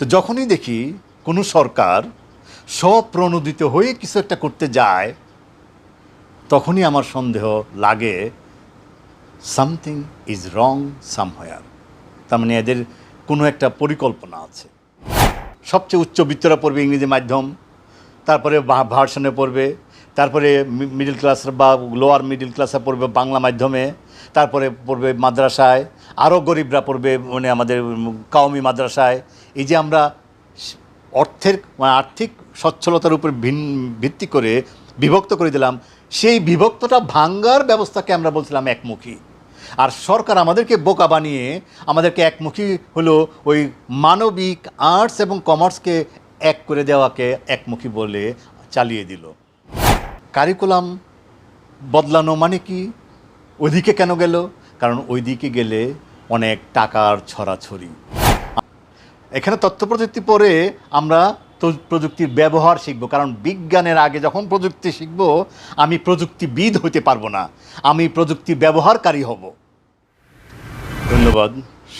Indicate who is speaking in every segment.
Speaker 1: তো যখনই দেখি কোনো সরকার স্বপ্রণোদিত হয়ে কিছু একটা করতে যায়, তখনই আমার সন্দেহ লাগে সামথিং ইজ রং সামহয়ার তার মানে এদের কোনো একটা পরিকল্পনা আছে। সবচেয়ে উচ্চ বিত্তরা পড়বে ইংরেজি মাধ্যম, তারপরে ভার্সনে পড়বে, তারপরে মিডিল ক্লাস বা লোয়ার মিডিল ক্লাসে পড়বে বাংলা মাধ্যমে, তারপরে পড়বে মাদ্রাসায় আরও গরিবরা পড়বে মানে আমাদের কাউমি মাদ্রাসায়। এই যে আমরা অর্থের মানে আর্থিক সচ্ছলতার উপর ভিত্তি করে বিভক্ত করে দিলাম, সেই বিভক্তটা ভাঙ্গার ব্যবস্থাকে আমরা বলছিলাম একমুখী। আর সরকার আমাদেরকে বোকা বানিয়ে আমাদেরকে একমুখী হলো ওই মানবিক আর্টস এবং কমার্সকে এক করে দেওয়াকে একমুখী বলে চালিয়ে দিল। কারিকুলাম বদলানো মানে কি? ওইদিকে কেন গেল? কারণ ওইদিকে গেলে অনেক টাকার ছড়াছড়ি। এখানে তথ্য প্রযুক্তি পরে আমরা প্রযুক্তির ব্যবহার শিখব, কারণ বিজ্ঞানের আগে যখন প্রযুক্তি শিখব, আমি প্রযুক্তিবিদ হতে পারব না, আমি প্রযুক্তি ব্যবহারকারী হব। ধন্যবাদ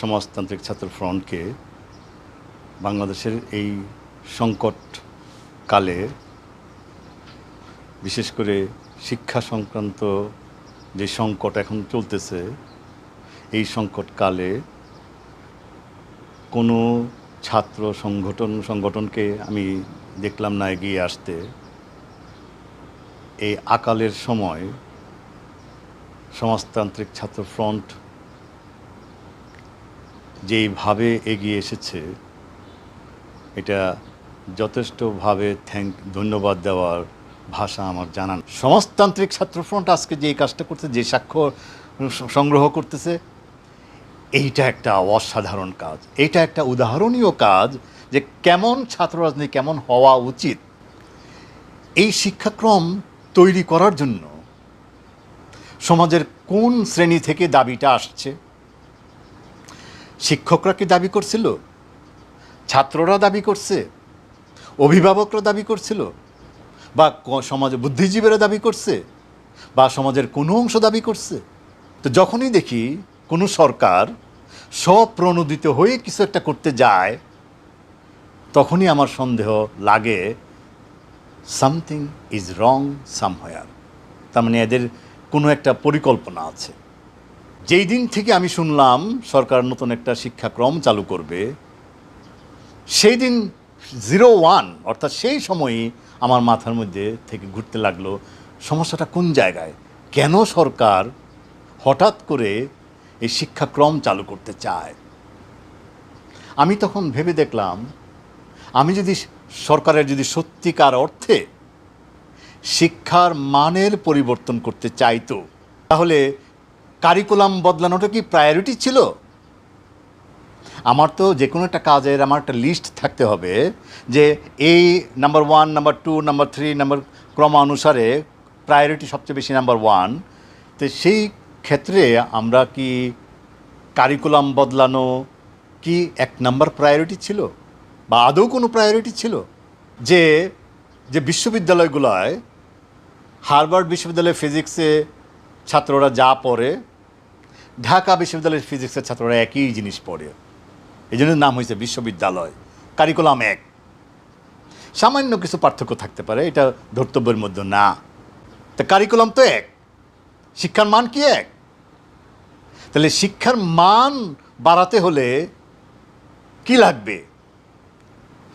Speaker 1: সমাজতান্ত্রিক ছাত্র ফ্রন্টকে। বাংলাদেশের এই সংকট কালে বিশেষ করে শিক্ষা সংক্রান্ত যে সংকট এখন চলতেছে, এই সংকটকালে কোনো ছাত্র সংগঠন, সংগঠনকে আমি দেখলাম না এগিয়ে আসতে। এই আকালের সময় সমাজতান্ত্রিক ছাত্র ফ্রন্ট যেইভাবে এগিয়ে এসেছে, এটা যথেষ্টভাবে থ্যাংক, ধন্যবাদ দেওয়ার ভাষা আমার জানান সমাজতান্ত্রিক ছাত্রফ্রন্ট আজকে যে কাজটা করতে যে সাক্ষ্য সংগ্রহ করতেছে, এইটা একটা অসাধারণ কাজ। এইটা একটা উদাহরণীয় কাজ যে কেমন ছাত্র রাজনীতি কেমন হওয়া উচিত। এই শিক্ষাক্রম তৈরি করার জন্য সমাজের কোন শ্রেণি থেকে দাবিটা আসছে? শিক্ষকরা কি দাবি করছিল? ছাত্ররা দাবি করছে? অভিভাবকরা দাবি করছিল? বা সমাজে বুদ্ধিজীবীরা দাবি করছে, বা সমাজের কোনো অংশ দাবি করছে। তো যখনই দেখি কোনো সরকার স্বপ্রণোদিত হয়ে কিছু একটা করতে যায়, তখনই আমার সন্দেহ লাগে সামথিং ইজ রং সামহয়ার তার মানে এদের কোনো একটা পরিকল্পনা আছে। যেই দিন থেকে আমি শুনলাম সরকার নতুন একটা শিক্ষাক্রম চালু করবে, সেই দিন জিরো ওয়ান অর্থাৎ সেই সময়ই আমার মাথার মধ্যে থেকে ঘুরতে লাগল, সমস্যাটা কোন জায়গায়? কেন সরকার হঠাৎ করে এই শিক্ষাক্রম চালু করতে চায়? আমি তখন ভেবে দেখলাম, আমি যদি সরকারের যদি সত্যিকার অর্থে শিক্ষার মানের পরিবর্তন করতে চাইতো, তাহলে কারিকুলাম বদলানোটা কি প্রায়োরিটি ছিল? আমার তো যে কোনো একটা কাজের আমার একটা লিস্ট থাকতে হবে যে এই number one number two number three number ক্রমানুসারে প্রায়োরিটি সবচেয়ে বেশি নাম্বার ওয়ান তো সেই ক্ষেত্রে আমরা কি কারিকুলাম বদলানো কি এক নাম্বার প্রায়োরিটি ছিল? বা আদৌ কোনো প্রায়োরিটি ছিল? যে যে বিশ্ববিদ্যালয়গুলোয়, হার্ভার্ড বিশ্ববিদ্যালয়ের ফিজিক্সে ছাত্ররা যা পড়ে, ঢাকা বিশ্ববিদ্যালয়ের ফিজিক্সের ছাত্ররা একই জিনিস পড়ে। এই জন্য নাম হয়েছে বিশ্ববিদ্যালয়। কারিকুলাম এক। সামান্য কিছু পার্থক্য থাকতে পারে, এটা ধর্তব্যের মধ্যে না। তা কারিকুলাম তো এক। শিক্ষার মান কি এক? তাহলে শিক্ষার মান বাড়াতে হলে কি লাগবে?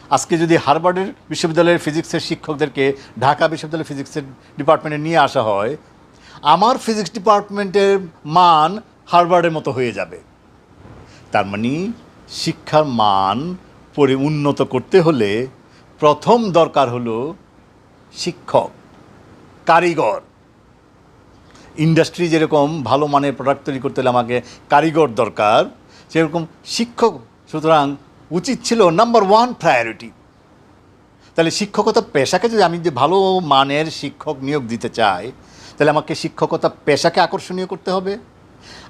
Speaker 1: আজকে যদি হার্ভার্ডের বিশ্ববিদ্যালয়ের ফিজিক্সের শিক্ষকদেরকে ঢাকা বিশ্ববিদ্যালয়ের ফিজিক্সের ডিপার্টমেন্টে নিয়ে আসা হয়, আমার ফিজিক্স ডিপার্টমেন্টের মান হার্ভার্ডের মতো হয়ে যাবে। তার মানে শিক্ষার মান পরি উন্নত করতে হলে প্রথম দরকার হলো শিক্ষক, কারিগর। ইন্ডাস্ট্রি যেরকম ভালো মানের প্রোডাক্ট তৈরি করতে হলে আমাকে কারিগর দরকার, সেরকম শিক্ষক সুতরাং উচিত ছিল নাম্বার ওয়ান প্রায়োরিটি তাহলে শিক্ষকতা পেশাকে যদি আমি যে ভালো মানের শিক্ষক নিয়োগ দিতে চাই, তাহলে আমাকে শিক্ষকতা পেশাকে আকর্ষণীয় করতে হবে।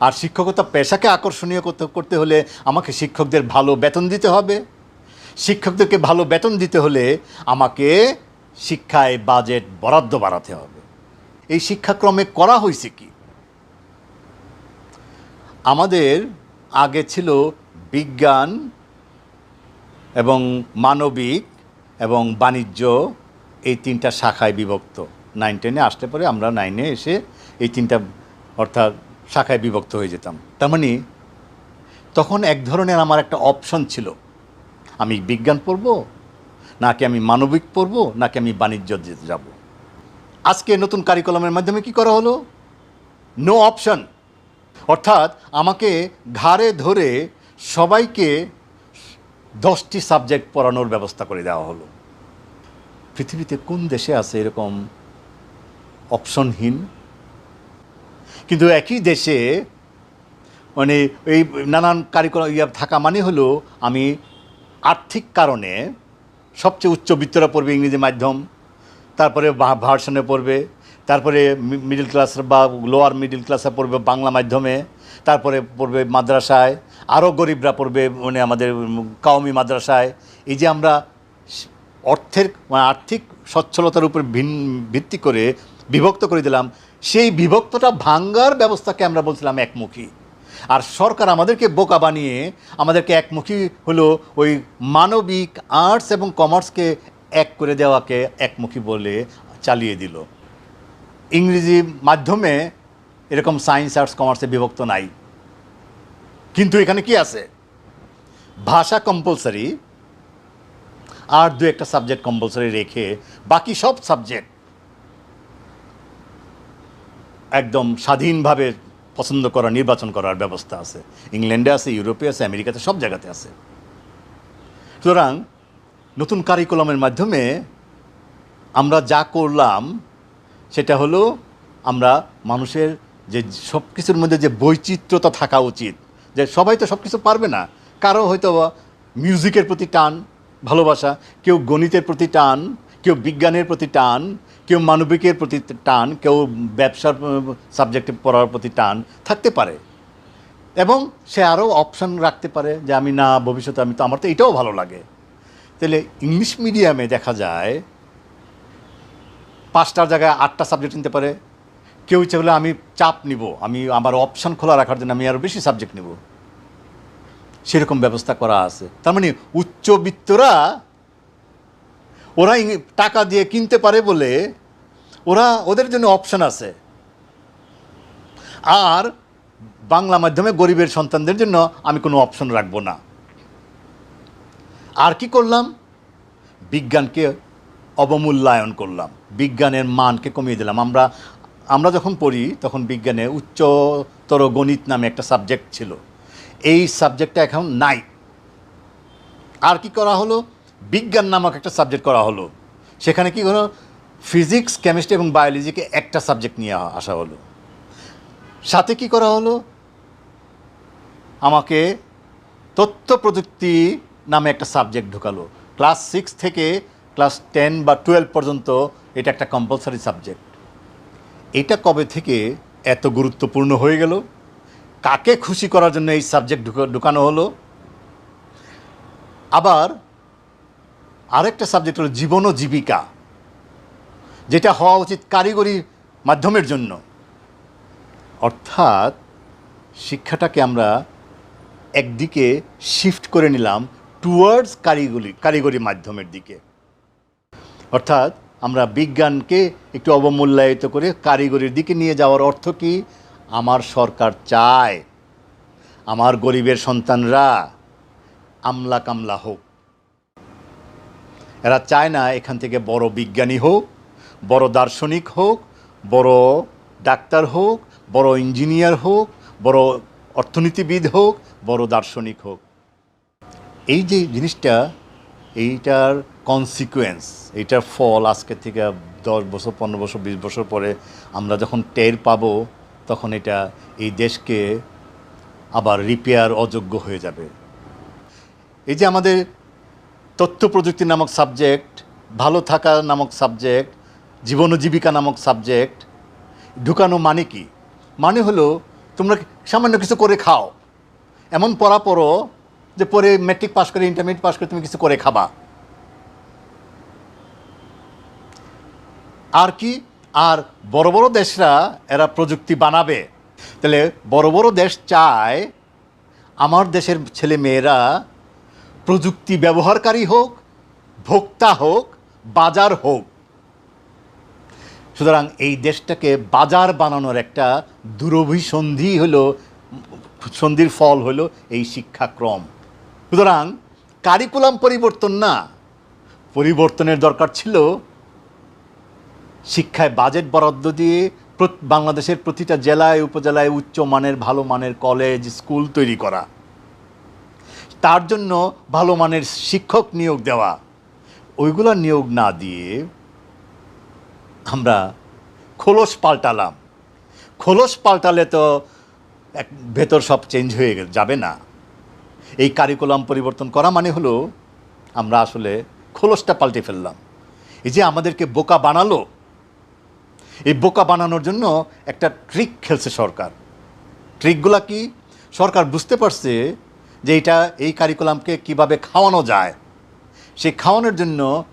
Speaker 1: আর শিক্ষকতা পেশাকে আকর্ষণীয় করতে হলে আমাকে শিক্ষকদের ভালো বেতন দিতে হবে। শিক্ষকদেরকে ভালো বেতন দিতে হলে আমাকে শিক্ষায় বাজেট বরাদ্দ বাড়াতে হবে। এই শিক্ষাক্রমে করা হয়েছে কি? আমাদের আগে ছিল বিজ্ঞান এবং মানবিক এবং বাণিজ্য, এই তিনটা শাখায় বিভক্ত। নাইন টেনে আসতে পরে, আমরা নাইনে এসে এই তিনটা, অর্থাৎ শাখায় বিভক্ত হয়ে যেতাম। তার মানে তখন এক ধরনের আমার একটা অপশন ছিল। আমি বিজ্ঞান পড়ব, নাকি আমি মানবিক পড়ব, নাকি আমি বাণিজ্য যাব। আজকে নতুন কারিকুলামের মাধ্যমে কি করা হলো? নো অপশন অর্থাৎ, আমাকে ঘাড়ে ধরে সবাইকে দশটি সাবজেক্ট পড়ানোর ব্যবস্থা করে দেওয়া হলো। পৃথিবীতে কোন দেশে আছে এরকম অপশনহীন কিন্তু একই দেশে মানে এই নানান কারিকুলাম ইয়া থাকা মানে হলো আমি আর্থিক কারণে সবচেয়ে উচ্চবিত্তরা পড়বে ইংরেজি মাধ্যম, তারপরে ভার্সনে পড়বে, তারপরে মিডিল ক্লাস বা লোয়ার মিডিল ক্লাসে পড়বে বাংলা মাধ্যমে, তারপরে পড়বে মাদ্রাসায়, আরও গরিবরা পড়বে মানে আমাদের কাওমি মাদ্রাসায়। এই যে আমরা অর্থের মানে আর্থিক সচ্ছলতার উপর ভিত্তি করে বিভক্ত করে দিলাম সেই বিভক্তটা ভাঙ্গার ব্যবস্থাকে আমরা বলছিলাম একমুখী। আর সরকার আমাদেরকে বোকা বানিয়ে আমাদেরকে একমুখী হলো ওই মানবিক আর্টস এবং কমার্সকে এক করে দেওয়াকে একমুখী বলে চালিয়ে দিল। ইংরেজি মাধ্যমে এরকম সায়েন্স, আর্টস, কমার্সে বিভক্ত নাই। কিন্তু এখানে কি আছে? ভাষা কম্পালসারি আর দু একটা সাবজেক্ট কম্পালসারি রেখে বাকি সব সাবজেক্ট একদম স্বাধীনভাবে পছন্দ করা, নির্বাচন করার ব্যবস্থা আছে। ইংল্যান্ডে আছে, ইউরোপে আছে, আমেরিকাতে, সব জায়গাতে আছে। সুতরাং নতুন কারিকুলামের মাধ্যমে আমরা যা করলাম, সেটা হলো আমরা মানুষের যে সব কিছুর মধ্যে যে বৈচিত্র্যতা থাকা উচিত, যে সবাই তো সব কিছু পারবে না। কারও হয়তো মিউজিকের প্রতি টান, ভালোবাসা, কেউ গণিতের প্রতি টান, কেউ বিজ্ঞানের প্রতি টান কেউ মানবিকের প্রতি টান, কেউ ব্যবসার সাবজেক্টে পড়ার প্রতি টান থাকতে পারে। এবং সে আরও অপশান রাখতে পারে যে আমি না, ভবিষ্যতে আমি তো, আমার তো এটাও ভালো লাগে। তাহলে ইংলিশ মিডিয়ামে দেখা যায় পাঁচটার জায়গায় আটটা সাবজেক্ট নিতে পারে। কেউ ইচ্ছে হলে আমি চাপ নিব, আমি আমার অপশান খোলা রাখার জন্য আমি আরও বেশি সাবজেক্ট নিব। সেরকম ব্যবস্থা করা আছে। তার মানে উচ্চবিত্তরা ওরা টাকা দিয়ে কিনতে পারে বলে ওরা ওদের জন্য অপশন আছে। আর বাংলা মাধ্যমে গরিবের সন্তানদের জন্য আমি কোনো অপশন রাখব না। আর কি করলাম? বিজ্ঞানকে অবমূল্যায়ন করলাম। বিজ্ঞানের মানকে কমিয়ে দিলাম। আমরা আমরা যখন পড়ি, তখন বিজ্ঞানে উচ্চতর গণিত নামে একটা সাবজেক্ট ছিল। এই সাবজেক্টটা এখন নাই। আর কি করা হলো? বিজ্ঞান নামক একটা সাবজেক্ট করা হলো। সেখানে কি হলো? ফিজিক্স কেমিস্ট্রি এবং বায়োলজিকে একটা সাবজেক্ট নিয়ে আসা হলো। সাথে কি করা হলো? আমাকে তথ্য প্রযুক্তি নামে একটা সাবজেক্ট ঢুকালো। ক্লাস সিক্স থেকে ক্লাস টেন বা টুয়েলভ পর্যন্ত এটা একটা কম্পালসারি সাবজেক্ট এটা কবে থেকে এত গুরুত্বপূর্ণ হয়ে গেল? কাকে খুশি করার জন্য এই সাবজেক্ট ঢুকানো হলো? আবার আরেকটা সাবজেক্ট হলো জীবন ও জীবিকা, যেটা হওয়া উচিত কারিগরি মাধ্যমের জন্য। অর্থাৎ শিক্ষাটাকে আমরা একদিকে শিফট করে নিলাম টুয়ার্ডস কারিগরি কারিগরি মাধ্যমের দিকে। অর্থাৎ আমরা বিজ্ঞানকে একটু অবমূল্যায়িত করে কারিগরির দিকে নিয়ে যাওয়ার অর্থ কি? আমার সরকার চায়, আমার গরিবের সন্তানরা আমলা কামলা হোক। এরা চায় না এখান থেকে বড় বিজ্ঞানী হোক, বড় দার্শনিক হোক, বড় ডাক্তার হোক, বড় ইঞ্জিনিয়ার হোক, বড় অর্থনীতিবিদ হোক, বড় দার্শনিক হোক। এই যে জিনিসটা, এইটার কনসিকুয়েন্স এইটার ফল আজকে থেকে দশ বছর, পনেরো বছর, বিশ বছর পরে আমরা যখন টের পাব, তখন এটা এই দেশকে আবার রিপেয়ার অযোগ্য হয়ে যাবে। এই যে আমাদের তথ্য প্রযুক্তি নামক সাবজেক্ট, ভালো থাকা নামক সাবজেক্ট, জীবন ও জীবিকা নামক সাবজেক্ট, ঢুকানো মানে কি? মানে হলো তোমরা সামান্য কিছু করে খাও। এমন পড়া পড়ো যে পরে ম্যাট্রিক পাশ করে ইন্টারমিডিয়েট পাশ করে তুমি কিছু করে খাবা। আর কি? আর বড় বড় দেশরা এরা প্রযুক্তি বানাবে। তাহলে বড় বড় দেশ চায় আমার দেশের ছেলে মেয়েরা প্রযুক্তি ব্যবহারকারী হোক, ভোক্তা হোক, বাজার হোক। সুতরাং এই দেশটাকে বাজার বানানোর একটা দুরভিসন্ধি হলো, সন্ধির ফল হলো এই শিক্ষাক্রম। সুতরাং কারিকুলাম পরিবর্তন না, পরিবর্তনের দরকার ছিল শিক্ষায় বাজেট বরাদ্দ দিয়ে বাংলাদেশের প্রতিটা জেলায়, উপজেলায় উচ্চ মানের, ভালো মানের কলেজ স্কুল তৈরি করা। তার জন্য ভালো মানের শিক্ষক নিয়োগ দেওয়া। ওইগুলো নিয়োগ না দিয়ে আমরা খোলস পাল্টালাম। খোলস পাল্টালে তো এক ভেতর সব চেঞ্জ হয়ে যাবে না। এই কারিকুলাম পরিবর্তন করা মানে হলো আমরা আসলে খোলসটা পাল্টে ফেললাম। এই যে আমাদেরকে বোকা বানালো, এই বোকা বানানোর জন্য একটা ট্রিক খেলছে সরকার। ট্রিকগুলা কি? সরকার বুঝতে পারছে যে এটা এই কারিকুলামকে কীভাবে খাওয়ানো যায়। সেই খাওয়ানোর জন্য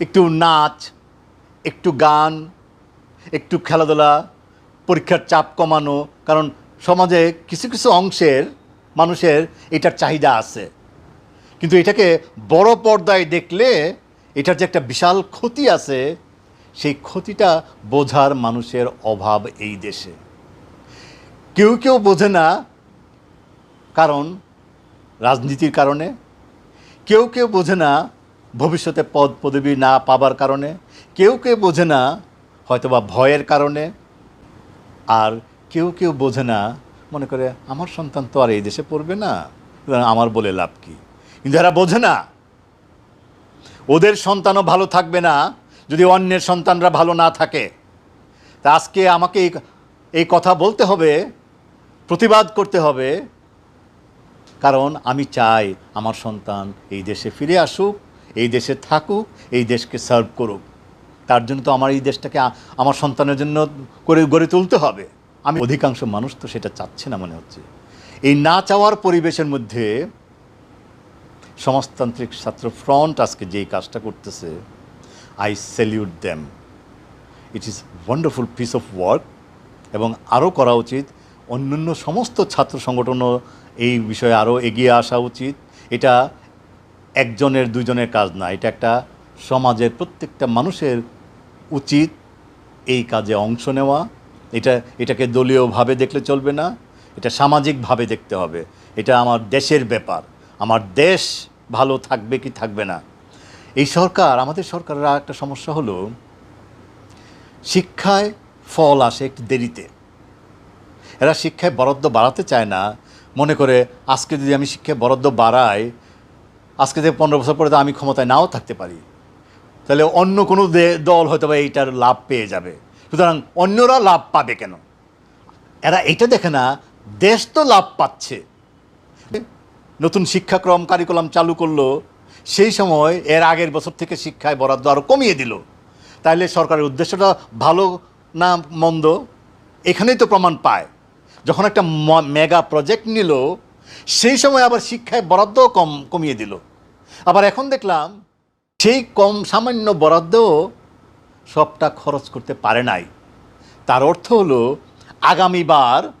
Speaker 1: একটু নাচ, একটু গান, একটু খেলাধুলা, পরীক্ষার চাপ কমানো, কারণ সমাজে কিছু কিছু অংশের মানুষের এটার চাহিদা আছে। কিন্তু এটাকে বড় পর্দায় দেখলে এটার যে একটা বিশাল ক্ষতি আছে, সেই ক্ষতিটা বোঝার মানুষের অভাব এই দেশে। কেউ কেউ বোঝে না কারণ, রাজনীতির কারণে। কেউ কেউ বোঝে না ভবিষ্যতে পদ পদবি না পাবার কারণে। কেউ কেউ বোঝে না হয়তোবা ভয়ের কারণে। আর কেউ কেউ বোঝে না, মনে করে আমার সন্তান তো আর এই দেশে পড়বে না আমার বলে লাভ কি? কিন্তু এরা বোঝে না। ওদের সন্তানও ভালো থাকবে না, যদি অন্যের সন্তানরা ভালো না থাকে। তা আজকে আমাকে এই এই কথা বলতে হবে, প্রতিবাদ করতে হবে কারণ আমি চাই আমার সন্তান এই দেশে ফিরে আসুক, এই দেশে থাকুক, এই দেশকে সার্ভ করুক। তার জন্য তো আমার এই দেশটাকে আমার সন্তানের জন্য করে গড়ে তুলতে হবে। আমি অধিকাংশ মানুষ তো সেটা চাচ্ছে না মনে হচ্ছে। এই না চাওয়ার পরিবেশের মধ্যে সমাজতান্ত্রিক ছাত্র ফ্রন্ট আজকে যেই কাজটা করতেছে I salute them it is wonderful piece of work এবং আরও করা উচিত অন্যান্য সমস্ত ছাত্র সংগঠনও এই বিষয়ে আরও এগিয়ে আসা উচিত। এটা একজনের দুজনের কাজ না, এটা একটা সমাজের প্রত্যেকটা মানুষের উচিত এই কাজে অংশ নেওয়া। এটা, এটাকে দলীয়ভাবে দেখলে চলবে না, এটা সামাজিকভাবে দেখতে হবে। এটা আমার দেশের ব্যাপার। আমার দেশ ভালো থাকবে কি থাকবে না। এই সরকার, আমাদের সরকারের একটা সমস্যা হলো, শিক্ষায় ফল আসে একটু দেরিতে। এরা শিক্ষায় বরাদ্দ বাড়াতে চায় না মনে করে আজকে যদি আমি শিক্ষায় বরাদ্দ বাড়াই, আজকে থেকে পনেরো বছর পরে তো আমি ক্ষমতায় নাও থাকতে পারি। তাহলে অন্য কোনো দল হয়তো বা এইটার লাভ পেয়ে যাবে। সুতরাং অন্যরা লাভ পাবে কেন? এরা এটা দেখে না, দেশ তো লাভ পাচ্ছে। নতুন শিক্ষাক্রম কারিকুলাম চালু করল, সেই সময় এর আগের বছর থেকে শিক্ষায় বরাদ্দ আরও কমিয়ে দিল। তাহলে সরকারের উদ্দেশ্যটা ভালো না মন্দ? এখানেই তো প্রমাণ পায়। যখন একটা মেগা প্রজেক্ট নিল, সেই সময় আবার শিক্ষায় বরাদ্দ কম, কমিয়ে দিল। আবার এখন দেখলাম, সেই কম সামান্য বরাদ্দও সবটা খরচ করতে পারে নাই। তার অর্থ হলো, আগামীবার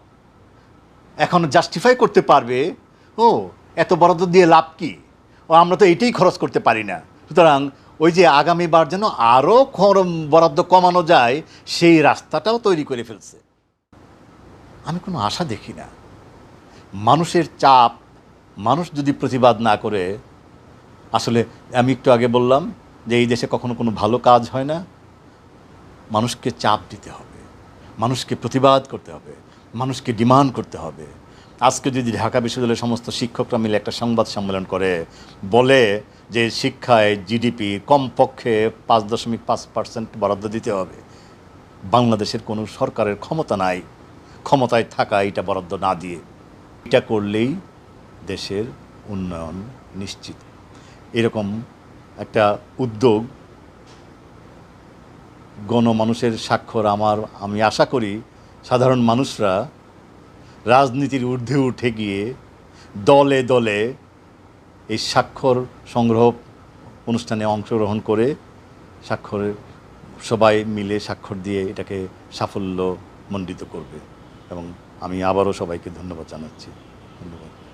Speaker 1: এখন জাস্টিফাই করতে পারবে, ও, এত বরাদ্দ দিয়ে লাভ কি? ও, আমরা তো এটাই খরচ করতে পারি না। সুতরাং ওই যে আগামীবার যেন আরও বরাদ্দ কমানো যায়, সেই রাস্তাটাও তৈরি করে ফেলছে। আমি কোনো আশা দেখি না। মানুষের চাপ, মানুষ যদি প্রতিবাদ না করে, আসলে আমি একটু আগে বললাম যে এই দেশে কখনো কোনো ভালো কাজ হয় না। মানুষকে চাপ দিতে হবে, মানুষকে প্রতিবাদ করতে হবে, মানুষকে ডিমান্ড করতে হবে। আজকে যদি ঢাকা বিশ্ববিদ্যালয়ের সমস্ত শিক্ষকরা মিলে একটা সংবাদ সম্মেলন করে, বলে যে শিক্ষায় জিডিপি কমপক্ষে পাঁচ দশমিক পাঁচ পার্সেন্ট বরাদ্দ দিতে হবে, বাংলাদেশের কোনো সরকারের ক্ষমতা নাই। ক্ষমতায় থাকা এটা বরাদ্দ না দিয়ে এটা করলেই দেশের উন্নয়ন নিশ্চিত। এরকম একটা উদ্যোগ গণমানুষের স্বাক্ষর আমার, আমি আশা করি সাধারণ মানুষরা রাজনীতির ঊর্ধ্বে উঠে গিয়ে দলে দলে এই স্বাক্ষর সংগ্রহ অনুষ্ঠানে অংশগ্রহণ করে স্বাক্ষরের সবাই মিলে স্বাক্ষর দিয়ে এটাকে সাফল্য মণ্ডিত করবে। এবং আমি আবারও সবাইকে ধন্যবাদ জানাচ্ছি। ধন্যবাদ।